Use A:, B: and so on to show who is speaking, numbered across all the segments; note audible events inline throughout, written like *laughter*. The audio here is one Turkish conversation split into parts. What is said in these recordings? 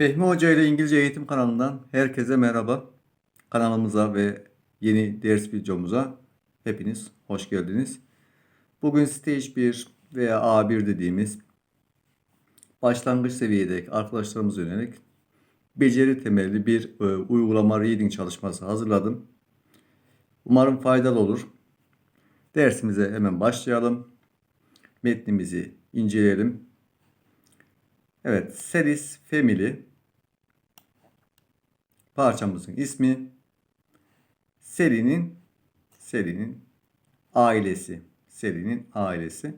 A: Fehmi Hoca ile İngilizce Eğitim kanalından herkese merhaba. Kanalımıza ve yeni ders videomuza hepiniz hoş geldiniz. Bugün Stage 1 veya A1 dediğimiz başlangıç seviyedeki arkadaşlarımıza yönelik beceri temelli bir e, uygulama reading çalışması hazırladım. Umarım faydalı olur. Dersimize hemen başlayalım. Metnimizi inceleyelim. Evet, Series Family parçamızın ismi serinin serinin ailesi. Serinin ailesi.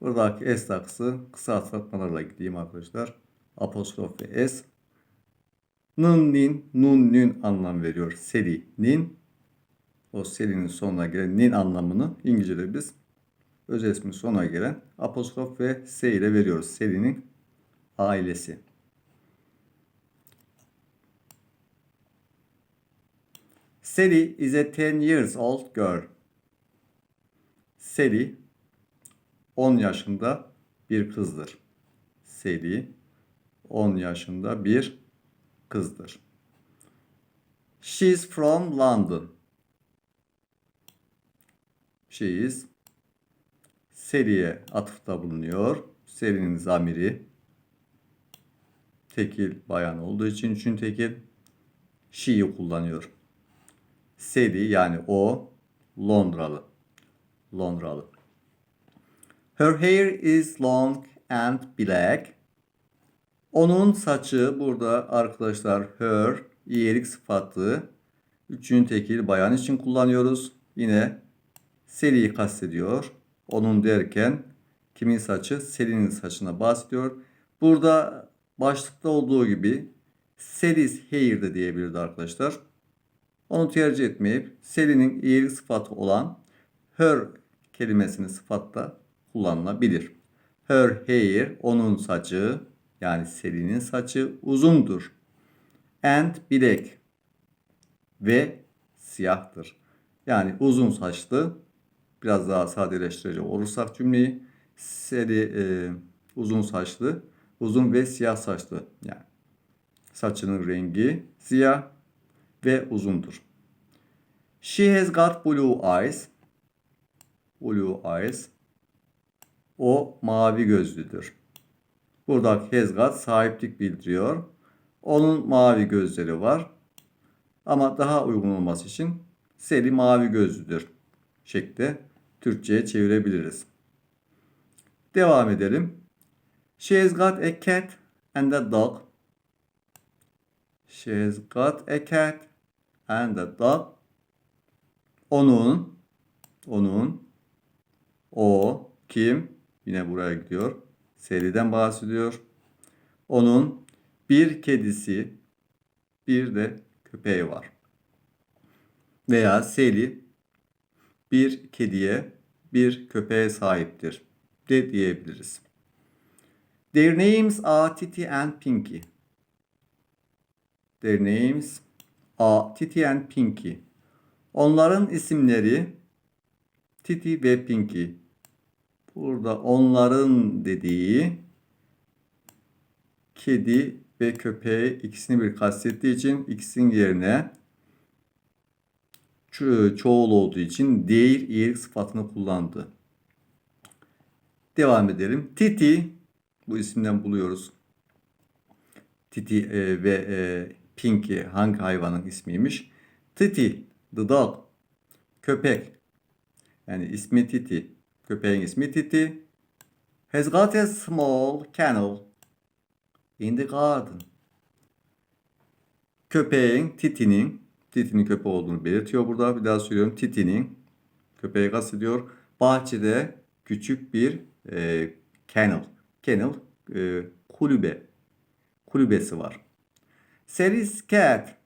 A: Buradaki S takısı kısaltmalarla gideyim arkadaşlar. Apostrof ve S. Nın, nin, nun, nün anlam veriyor. Serinin o serinin sonuna gelen nin anlamını İngilizce'de biz öz ismin sonuna gelen apostrof ve S ile veriyoruz. Serinin ailesi. Sally is a 10 years old girl. Sally 10 yaşında bir kızdır. Sally 10 yaşında bir kızdır. She is from London. She is Sally'e atıfta bulunuyor. Sally'nin zamiri tekil bayan olduğu için üçün tekil she'yi kullanıyor. Sally yani o Londralı. Londralı. Her hair is long and black. Onun saçı burada arkadaşlar her iyilik sıfatı üçüncü tekil bayan için kullanıyoruz. Yine Sally'yi kastediyor. Onun derken kimin saçı? Sally'nin saçına bahsediyor. Burada başlıkta olduğu gibi Sally's hair de diyebilirdi arkadaşlar. Onu tercih etmeyip Sally'nin iyilik sıfatı olan her kelimesini sıfatta kullanılabilir. Her hair, onun saçı yani Sally'nin saçı uzundur. And black ve siyahtır. Yani uzun saçlı biraz daha sadeleştirecek olursak cümleyi Sally e, uzun saçlı, uzun ve siyah saçlı yani saçının rengi siyah ve uzundur. She has got blue eyes. Blue eyes. O mavi gözlüdür. Buradaki has got sahiplik bildiriyor. Onun mavi gözleri var. Ama daha uygun olması için Seli mavi gözlüdür şekli Türkçe'ye çevirebiliriz. Devam edelim. She has got a cat and a dog. She has got a cat and a dog. Onun, onun, o, kim? Yine buraya gidiyor. Seriden bahsediyor. Onun bir kedisi, bir de köpeği var. Veya Seli bir kediye, bir köpeğe sahiptir de diyebiliriz. Their names are Titi and Pinky. Their names are Titi and Pinky. Onların isimleri Titi ve Pinky. Burada onların dediği kedi ve köpeği ikisini bir kastettiği için ikisinin yerine ço- çoğul olduğu için değil iyilik sıfatını kullandı. Devam edelim. Titi bu isimden buluyoruz. Titi e, ve e, Pinky hangi hayvanın ismiymiş? Titi, the dog. Köpek. Yani ismi Titi. Köpeğin ismi Titi. Has got a small kennel in the garden. Köpeğin, Titi'nin, Titi'nin köpeği olduğunu belirtiyor burada. Bir daha söylüyorum. Titi'nin köpeği kastediyor. Bahçede küçük bir e, kennel. Kennel, e, kulübe. Kulübesi var. Sally's cat.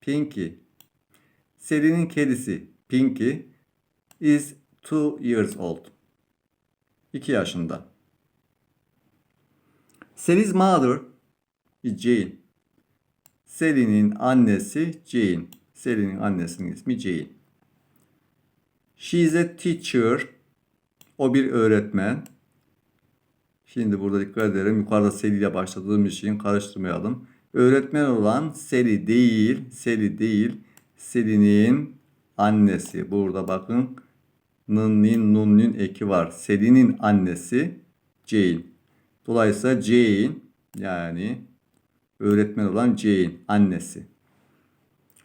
A: Pinky. Sally'nin kedisi Pinky is two years old. 2 yaşında. Sally's mother is Jane. Sally'nin annesi Jane. Sally'nin annesinin ismi Jane. She is a teacher. O bir öğretmen. Şimdi burada dikkat edelim. Yukarıda Sally ile başladığım için karıştırmayalım. Öğretmen olan Sally değil, Sally değil, Sally'nin annesi. Burada bakın nın, nin, nun, nin eki var. Sally'nin annesi Jane. Dolayısıyla Jane yani öğretmen olan Jane annesi.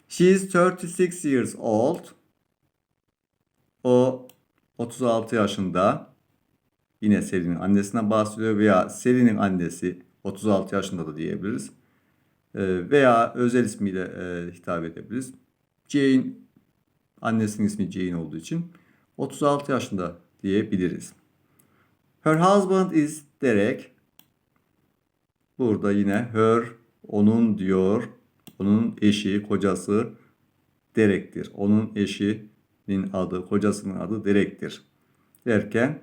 A: She is 36 years old. O 36 yaşında. Yine Selin'in annesinden bahsediyor veya Selin'in annesi 36 yaşında da diyebiliriz. Ee, veya özel ismiyle e, hitap edebiliriz. Jane annesinin ismi Jane olduğu için 36 yaşında diyebiliriz. Her husband is Derek. Burada yine her onun diyor. Onun eşi, kocası Derek'tir. Onun eşinin adı, kocasının adı Derek'tir. Derken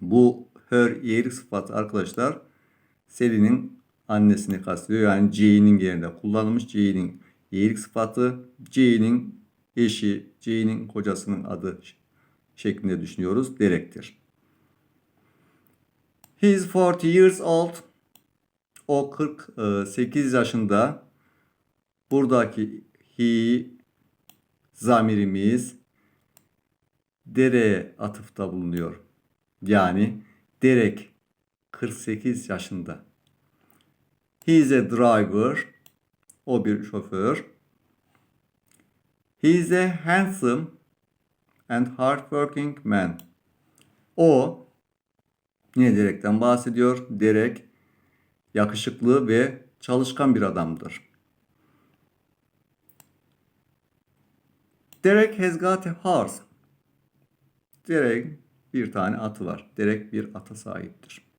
A: bu her iyilik sıfatı arkadaşlar Sally'nin annesini kastediyor. Yani J'nin yerine kullanılmış. J'nin iyilik sıfatı. J'nin eşi, J'nin kocasının adı şeklinde düşünüyoruz. Derek'tir. He is 40 years old. O 48 yaşında. Buradaki he zamirimiz Derek'e atıfta bulunuyor. Yani Derek 48 yaşında. He is a driver. O bir şoför. He is a handsome and hardworking man. O yine Derek'ten bahsediyor. Derek yakışıklı ve çalışkan bir adamdır. Derek has got a horse. Derek bir tane atı var. Derek bir ata sahiptir.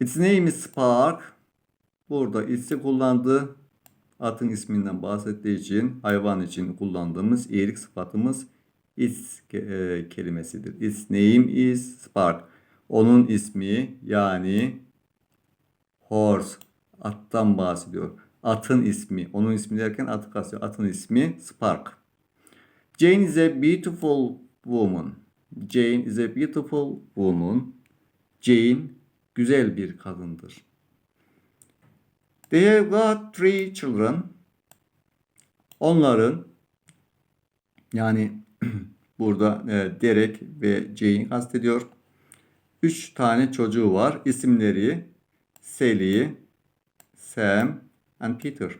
A: Its name is Spark. Burada it'si kullandığı atın isminden bahsettiği için hayvan için kullandığımız iyilik sıfatımız its e, kelimesidir. Its name is Spark. Onun ismi yani horse attan bahsediyor. Atın ismi. Onun ismi derken atı kastediyor. Atın ismi Spark. Jane is a beautiful woman. Jane is a beautiful woman. Jane güzel bir kadındır. They have got three children. Onların yani *clears throat* burada e, Derek ve Jane kastediyor. Üç tane çocuğu var. İsimleri Sally, Sam and Peter.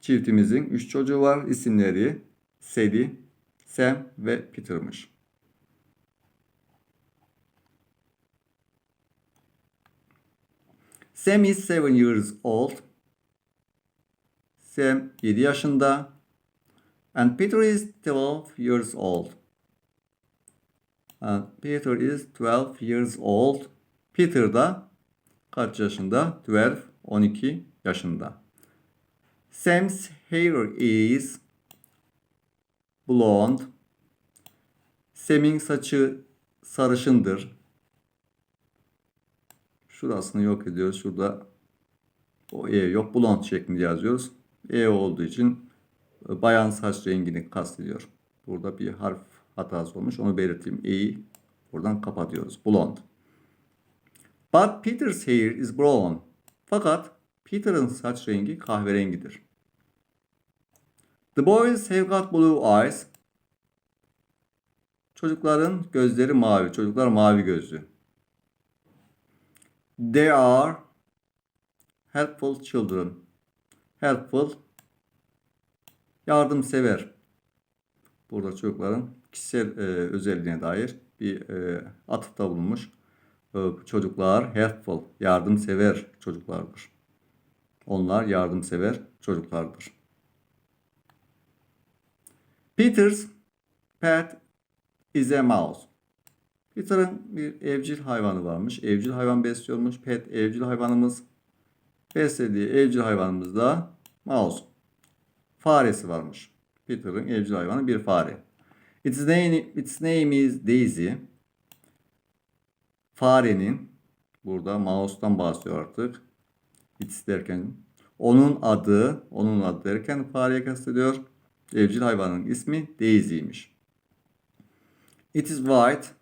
A: Çiftimizin üç çocuğu var. İsimleri Sally, Sam ve Peter'mış. Sam is 7 years old. Sam 7 yaşında. And Peter is 12 years old. And Peter is 12 years old. Peter da kaç yaşında? 12, 12 yaşında. Sam's hair is blonde. Sam'in saçı sarışındır. Şurasını yok ediyoruz. Şurada o E yok. Blond şeklinde yazıyoruz. E olduğu için e, bayan saç rengini kastediyor. Burada bir harf hatası olmuş. Onu belirteyim. E'yi buradan kapatıyoruz. Blond. But Peter's hair is brown. Fakat Peter'ın saç rengi kahverengidir. The boys have got blue eyes. Çocukların gözleri mavi. Çocuklar mavi gözlü. They are helpful children. Helpful yardımsever. Burada çocukların kişisel e, özelliğine dair bir e, atıfta bulunmuş. E, çocuklar helpful, yardımsever çocuklardır. Onlar yardımsever çocuklardır. Peter's pet is a mouse. Peter'ın bir evcil hayvanı varmış. Evcil hayvan besliyormuş. Pet evcil hayvanımız. Beslediği evcil hayvanımız da mouse. Faresi varmış. Peter'ın evcil hayvanı bir fare. Its name, its name is Daisy. Farenin burada mouse'dan bahsediyor artık. Its derken onun adı, onun adı derken fareye kastediyor. Evcil hayvanın ismi Daisy'ymiş. It is white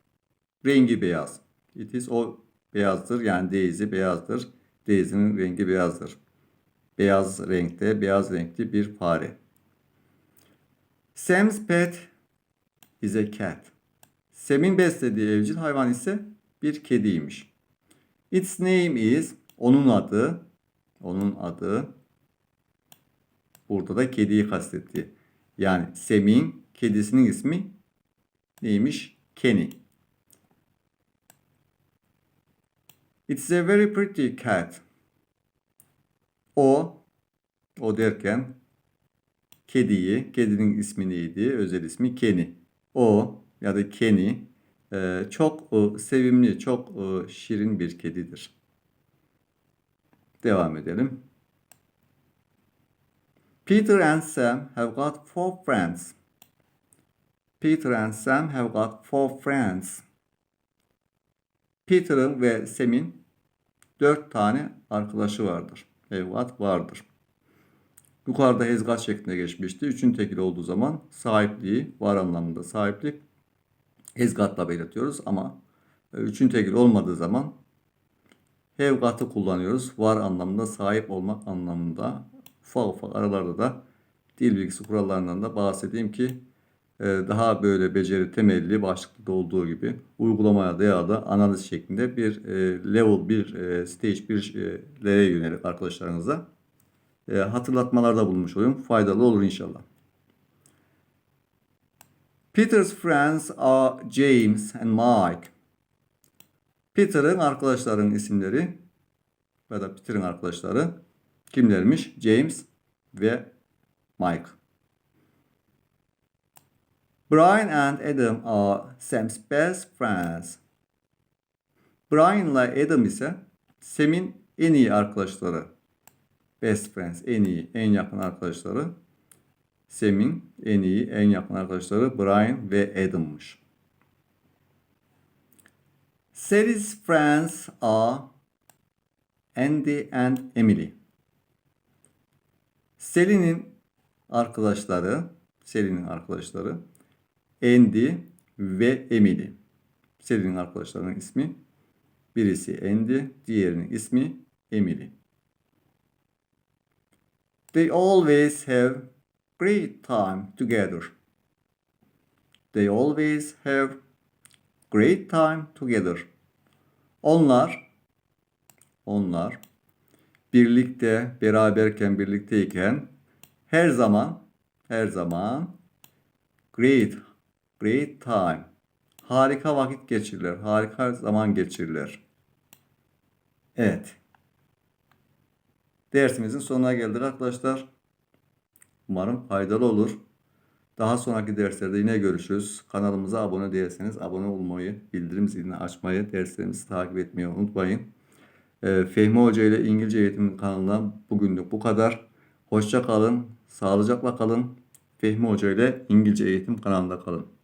A: rengi beyaz. It is o beyazdır. Yani Daisy beyazdır. Daisy'nin rengi beyazdır. Beyaz renkte, beyaz renkli bir fare. Sam's pet is a cat. Sam'in beslediği evcil hayvan ise bir kediymiş. Its name is onun adı onun adı burada da kediyi kastetti. Yani Sem'in kedisinin ismi neymiş? Kenny. It's a very pretty cat. O o derken kediyi, kedinin ismi neydi? Özel ismi Kenny. O ya da Kenny e, çok e, sevimli, çok e, şirin bir kedidir. Devam edelim. Peter and Sam have got four friends. Peter and Sam have got four friends. Peter'ın ve Sam'in dört tane arkadaşı vardır. Evlat vardır. Yukarıda hezgat şeklinde geçmişti. Üçün tekil olduğu zaman sahipliği var anlamında sahiplik hezgatla belirtiyoruz ama üçün tekil olmadığı zaman hevgatı kullanıyoruz. Var anlamında sahip olmak anlamında ufak ufak aralarda da dil bilgisi kurallarından da bahsedeyim ki daha böyle beceri temelli başlıkta olduğu gibi uygulamaya dayalı analiz şeklinde bir e, level bir e, stage birlere yönelik arkadaşlarınıza hatırlatmalarda bulunmuş olayım. Faydalı olur inşallah. Peter's friends are James and Mike. Peter'ın arkadaşlarının isimleri ya da Peter'ın arkadaşları kimlermiş? James ve Mike. Brian and Adam are Sam's best friends. Brian ile Adam ise Sam'in en iyi arkadaşları. Best friends, en iyi, en yakın arkadaşları. Sam'in en iyi, en yakın arkadaşları Brian ve Adam'mış. Sally's friends are Andy and Emily. Sally'nin arkadaşları, Sally'nin arkadaşları Andy ve Emily. Sally'nin arkadaşlarının ismi birisi Andy, diğerinin ismi Emily. They always have great time together. They always have great time together. Onlar onlar birlikte, beraberken, birlikteyken her zaman her zaman great great time harika vakit geçirirler. Harika zaman geçirirler. Evet. Dersimizin sonuna geldik arkadaşlar. Umarım faydalı olur. Daha sonraki derslerde yine görüşürüz. Kanalımıza abone değilseniz abone olmayı, bildirim zilini açmayı, derslerimizi takip etmeyi unutmayın. Ee, Fehmi Hoca ile İngilizce Eğitim kanalından bugünlük bu kadar. Hoşça kalın, sağlıcakla kalın. Fehmi Hoca ile İngilizce Eğitim kanalında kalın.